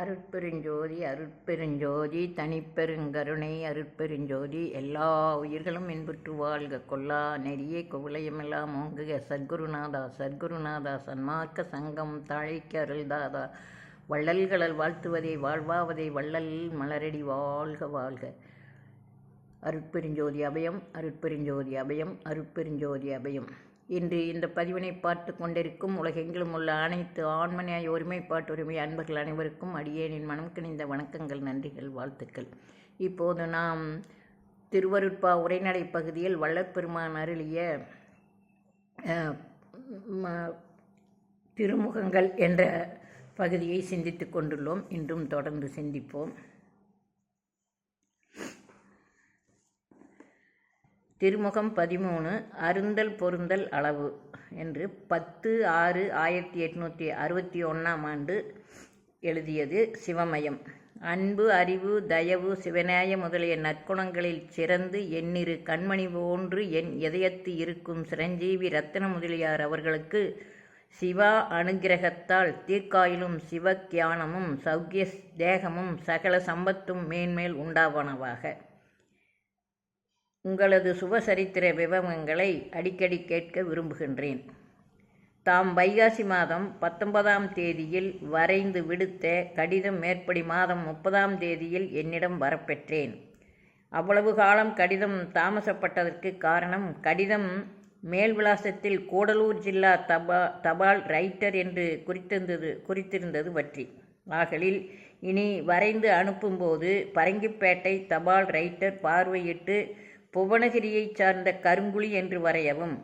அருட்பெருஞ்சோதி அருட்பெருஞ்சோதி தனிப்பெருங்கருணை அருட்பெருஞ்சோதி எல்லா உயிர்களும் இன்புற்று வாழ்க. கொல்லா நெறிய குவளையமெல்லாம் ஓங்குக சத்குருநாதா சத்குருநாதா சன்மார்க்க சங்கம் தாழைக்கு அருள்தாதா வள்ளல்களல் வாழ்த்துவதை வாழ்வாவதை வள்ளல் மலரடி வாழ்க வாழ்க. அருட்பெருஞ்சோதி அபயம் அருட்பெருஞ்சோதி அபயம் அருட்பெருஞ்சோதி அபயம். இன்று இந்த பதிவினை பார்த்து கொண்டிருக்கும் உலகெங்கிலும் உள்ள அனைத்து ஆண்மனையாய் ஒருமைப்பாட்டு உரிமை அன்பர்கள் அனைவருக்கும் அடியேனின் மனம் கிணிந்த வணக்கங்கள் நன்றிகள் வாழ்த்துக்கள். இப்போது நாம் திருவருட்பா உரைநடை பகுதியில் வள்ளற்பெருமான் அருளிய திருமுகங்கள் என்ற பகுதியை சிந்தித்து கொண்டுள்ளோம். இன்றும் தொடர்ந்து சிந்திப்போம். திருமுகம் பதிமூணு அருந்தல் பொருந்தல் அளவு என்று பத்து ஆறு ஆயிரத்தி எட்நூற்றி அறுபத்தி ஒன்றாம் ஆண்டு எழுதியது சிவமயம். அன்பு அறிவு தயவு சிவநேய முதலிய நற்குணங்களில் சிறந்து எண்ணிரு கண்மணி போன்று என் இதயத்து இருக்கும் சிரஞ்சீவி ரத்தன முதலியார் அவர்களுக்கு சிவா அனுக்கிரகத்தால் தீர்க்காயிலும் சிவஞானமும் சௌக்கிய தேகமும் சகல சம்பத்தும் மேன்மேல் உண்டாவனவாக. உங்களது சுபசரித்திர விவரங்களை அடிக்கடி கேட்க விரும்புகின்றேன். தாம் வைகாசி மாதம் பத்தொன்பதாம் தேதியில் வரைந்து விடுத்த கடிதம் மேற்படி மாதம் முப்பதாம் தேதியில் என்னிடம் வரப்பெற்றேன். அவ்வளவு காலம் கடிதம் தாமசப்பட்டதற்கு காரணம் கடிதம் மேல் விலாசத்தில் கூடலூர் ஜில்லா தபா தபால் ரைட்டர் என்று குறித்திருந்தது குறித்திருந்தது பற்றி. ஆகலில் இனி வரைந்து அனுப்பும்போது பரங்கிப்பேட்டை தபால் ரைட்டர் பார்வையிட்டு புவனகிரியைச் சார்ந்த கருங்குழி என்று வரையவும்.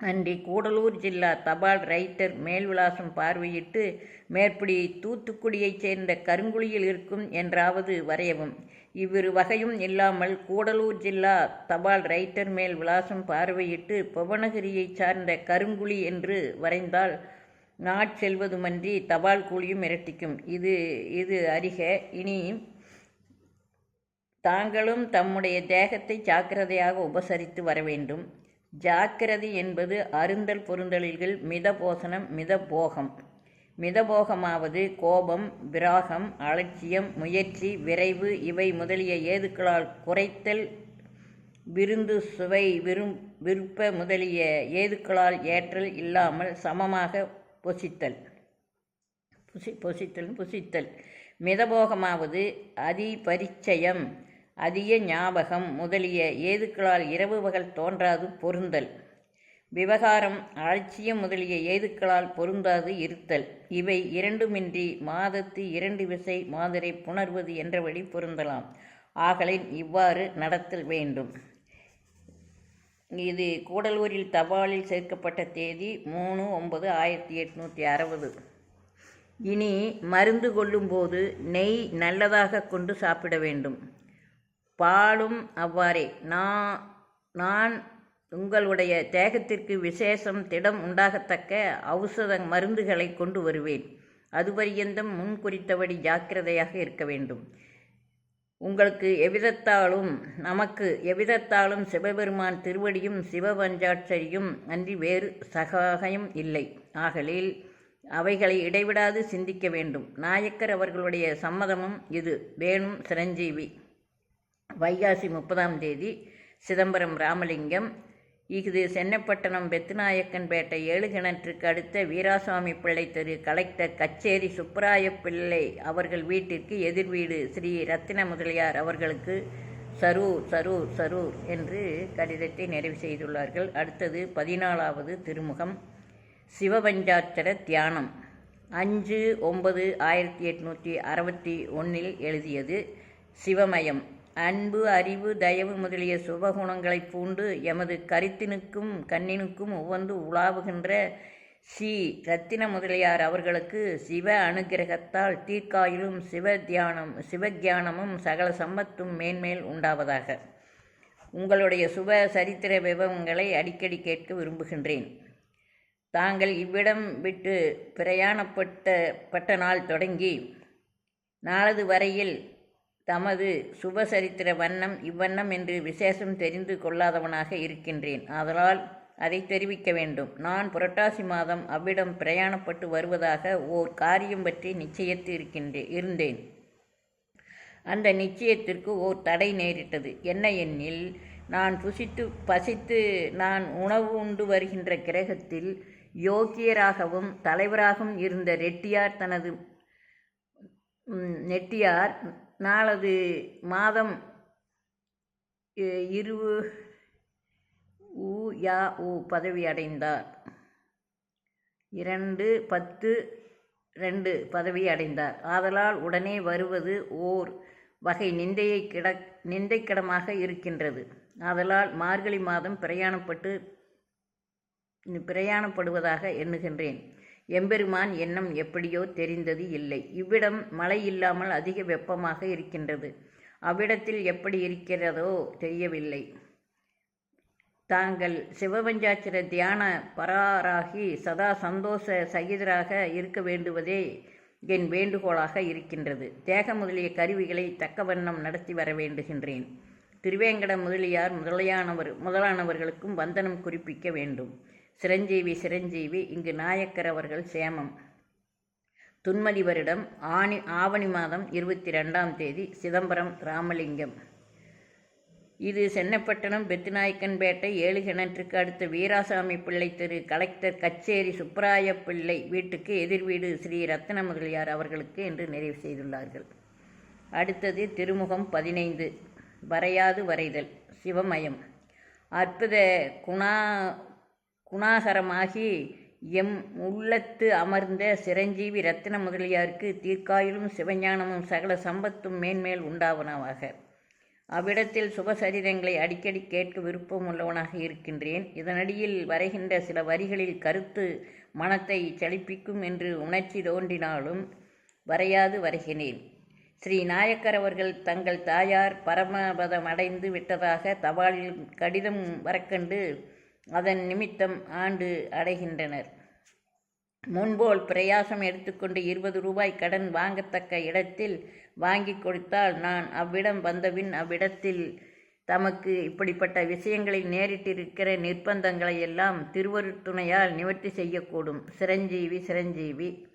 அன்றி கூடலூர் ஜில்லா தபால் ரைட்டர் மேல் விலாசம் பார்வையிட்டு மேற்படி தூத்துக்குடியைச் சேர்ந்த கருங்குழியில் இருக்கும் என்றாவது வரையவும். இவ்விரு வகையும் இல்லாமல் கூடலூர் ஜில்லா தபால் ரைட்டர் மேல் விலாசம் பார்வையிட்டு புவனகிரியைச் சார்ந்த கருங்குழி என்று வரைந்தால் நாட்செல்வதுமன்றி தபால் கூலியும் இரட்டிக்கும் இது இது அறிக இனி தாங்களும் தம்முடைய தேகத்தை ஜாக்கிரதையாக உபசரித்து வர வேண்டும் ஜாக்கிரதை என்பது அருந்தல் பொருந்தலில்கள் மிதபோசனம் மிதபோகம். மிதபோகமாவது கோபம் விராகம் அலட்சியம் முயற்சி விரைவு இவை முதலிய ஏதுக்களால் குறைத்தல் விருந்து சுவை விரும் விருப்ப முதலிய ஏதுக்களால் ஏற்றல் இல்லாமல் சமமாக பொசித்தல். புசி பொசித்தல் புசித்தல். மிதபோகமாவது அதிபரிச்சயம் அதிக ஞாபகம் முதலிய ஏதுக்களால் இரவு பகல் தோன்றாது பொருந்தல். விவகாரம் அலட்சியம் முதலிய ஏதுக்களால் பொருந்தாது இருத்தல். இவை இரண்டுமின்றி மாதத்து இரண்டு விசை மாதரை புணர்வது என்றபடி பொருந்தலாம். ஆகலின் இவ்வாறு நடத்தல் வேண்டும். இது கூடலூரில் தபாலில் சேர்க்கப்பட்ட தேதி மூணு ஒன்பது ஆயிரத்தி எட்நூற்றி அறுபது. இனி மருந்து கொள்ளும்போது நெய் நல்லதாக கொண்டு சாப்பிட வேண்டும். பாலும் அவ்வாறே. நான் நான் உங்களுடைய தேகத்திற்கு விசேஷம் திடம் உண்டாகத்தக்க ஔஷத மருந்துகளை கொண்டு வருவேன். அதுபரியந்தம் முன் குறித்தபடி ஜாக்கிரதையாக இருக்க வேண்டும். உங்களுக்கு எவ்விதத்தாலும் நமக்கு எவ்விதத்தாலும் சிவபெருமான் திருவடியும் சிவபஞ்சாட்சரியும் அன்றி வேறு சகாயம் இல்லை. ஆகலில் அவைகளை இடைவிடாது சிந்திக்க வேண்டும். நாயக்கர் அவர்களுடைய சம்மதமும் இது. வேணும் சிரஞ்சீவி. வைகாசி முப்பதாம் தேதி சிதம்பரம் ராமலிங்கம். இது சென்னப்பட்டணம் பெத்துநாயக்கன்பேட்டை ஏழு கிணற்றுக்கு அடுத்த வீராசாமி பிள்ளை தெரு கலெக்டர் கச்சேரி சுப்பராய பிள்ளை அவர்கள் வீட்டிற்கு எதிர் வீடு ஸ்ரீ ரத்தின முதலியார் அவர்களுக்கு சரூர் சரூர் சரூர் என்று கடிதத்தை நிறைவு செய்துள்ளார்கள். அடுத்தது பதினாலாவது திருமுகம். சிவபஞ்சாட்சர தியானம். அஞ்சு ஒன்பது ஆயிரத்தி எட்நூற்றி அறுபத்தி ஒன்றில் எழுதியது சிவமயம். அன்பு அறிவு தயவு முதலிய சுபகுணங்களைப் பூண்டு எமது கருத்தினுக்கும் கண்ணினுக்கும் உவந்து உலாவுகின்ற சி ரத்தின முதலியார் அவர்களுக்கு சிவ அனுக்கிரகத்தால் தீர்க்காயிலும் சிவ தியானம் சிவஞானமும் சகல சம்பத்தும் மேன்மேல் உண்டாவதாக. உங்களுடைய சுப சரித்திர விவரங்களை அடிக்கடி கேட்க விரும்புகின்றேன். தாங்கள் இவ்விடம் விட்டு பிரயாணப்பட்ட பட்ட நாள் தொடங்கி நாளது வரையில் தமது சுபசரித்திர வண்ணம் இவ்வண்ணம் என்று விசேஷம் தெரிந்து கொள்ளாதவனாக இருக்கின்றேன். அதனால் அதை தெரிவிக்க வேண்டும். நான் புரட்டாசி மாதம் அவ்விடம் பிரயாணப்பட்டு வருவதாக ஓர் காரியம் பற்றி நிச்சயத்து இருக்கின்றே இருந்தேன். அந்த நிச்சயத்திற்கு ஓர் தடை நேரிட்டது. என்ன எண்ணில் நான் புசித்து பசித்து நான் உணவு உண்டு வருகின்ற கிரகத்தில் யோக்கியராகவும் தலைவராகவும் இருந்த ரெட்டியார் தனது நெட்டியார் நாளது மாதம் இரு உ யா உ பதவி அடைந்தார். இரண்டு பத்து ரெண்டு பதவி அடைந்தார். ஆதலால் உடனே வருவது ஓர் வகை நிந்தையை கிட நிந்தைக்கிடமாக இருக்கின்றது. ஆதலால் மார்கழி மாதம் பிரயாணப்பட்டு பிரயாணப்படுவதாக எண்ணுகின்றேன். எம்பெருமான் எண்ணம் எப்படியோ தெரிந்தது இல்லை. இவ்விடம் மழை இல்லாமல் அதிக வெப்பமாக இருக்கின்றது. அவ்விடத்தில் எப்படி இருக்கிறதோ தெரியவில்லை. தாங்கள் சிவபஞ்சாட்சர தியான பராராகி சதா சந்தோஷ சகிதராக இருக்க வேண்டுவதே என் வேண்டுகோளாக இருக்கின்றது. தேக முதலிய கருவிகளை தக்க வண்ணம் நடத்தி வர வேண்டுகின்றேன். திருவேங்கட முதலியார் முதலியானவர் முதலானவர்களுக்கும் வந்தனம் குறிப்பிக்க வேண்டும். சிரஞ்சீவி சிரஞ்சீவி இங்கு நாயக்கர் அவர்கள் சேமம். துன்மதி வருடம் ஆணி ஆவணி மாதம் இருபத்தி ரெண்டாம் தேதி சிதம்பரம் ராமலிங்கம். இது சென்னப்பட்டணம் பெத்திநாயக்கன்பேட்டை ஏழு கிணற்றுக்கு அடுத்த வீராசாமி பிள்ளை தெரு கலெக்டர் கச்சேரி சுப்பராய பிள்ளை வீட்டுக்கு எதிர் வீடு ஸ்ரீ ரத்ன முதலியார் அவர்களுக்கு என்று நிறைவு செய்துள்ளார்கள். அடுத்தது திருமுகம் பதினைந்து வரையாது வரைதல் சிவமயம். அற்புத குணா குணாகரமாகி எம் உள்ளத்து அமர்ந்த சிரஞ்சீவி ரத்தின முதலியாருக்கு தீர்க்காயிலும் சிவஞானமும் சகல சம்பத்தும் மேன்மேல் உண்டாவனவாக. அவ்விடத்தில் சுபசரிதங்களை அடிக்கடி கேட்க விருப்பம் உள்ளவனாக இருக்கின்றேன். இதனடியில் வரைகின்ற சில வரிகளில் கருத்து மனத்தை செழிப்பிக்கும் என்று உணர்ச்சி தோன்றினாலும் வரையாது வரைகினேன் ஸ்ரீ நாயக்கர் அவர்கள் தங்கள் தாயார் பரமபதம் அடைந்து விட்டதாக தபாலில் கடிதம் வரக்கண்டு அதன் நிமித்தம் ஆண்டு அடைகின்றனர். முன்போல் பிரயாசம் எடுத்துக்கொண்டு இருபது ரூபாய் கடன் வாங்கத்தக்க இடத்தில் வாங்கி கொடுத்தால் நான் அவ்விடம் வந்தபின் அவ்விடத்தில் தமக்கு இப்படிப்பட்ட விஷயங்களில் நேரிட்டிருக்கிற நிர்பந்தங்களை எல்லாம் திருவருத்துணையால் நிவர்த்தி செய்யக்கூடும். சிரஞ்சீவி சிரஞ்சீவி.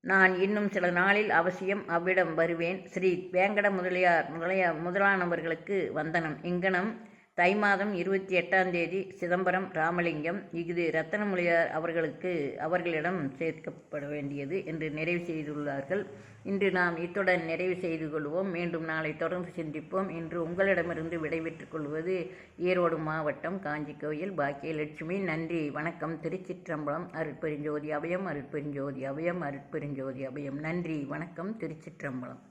நான் இன்னும் சில நாளில் அவசியம் அவ்விடம் வருவேன். ஸ்ரீ வேங்கட முதலியார் முதலியார் முதலானவர்களுக்கு வந்தனம். இங்கனம் தை மாதம் இருபத்தி எட்டாம் தேதி சிதம்பரம் ராமலிங்கம் இது ரத்தனமுலையார் அவர்களுக்கு அவர்களிடம் சேர்க்கப்பட வேண்டியது என்று நிறைவு செய்துள்ளார்கள். இன்று நாம் இத்துடன் நிறைவு செய்து கொள்வோம். மீண்டும் நாளை தொடர்ந்து சிந்திப்போம். இன்று உங்களிடமிருந்து விடைபெற்றுக் கொள்வது ஈரோடு மாவட்டம் காஞ்சி கோயில் பாக்கியலட்சுமி. நன்றி வணக்கம். திருச்சிற்றம்பலம் அருட்பெருஞ்சோதி அபயம் அருட்பெருஞ்சோதி அபயம் அருட்பெருஞ்சோதி அபயம். நன்றி வணக்கம். திருச்சிற்றம்பலம்.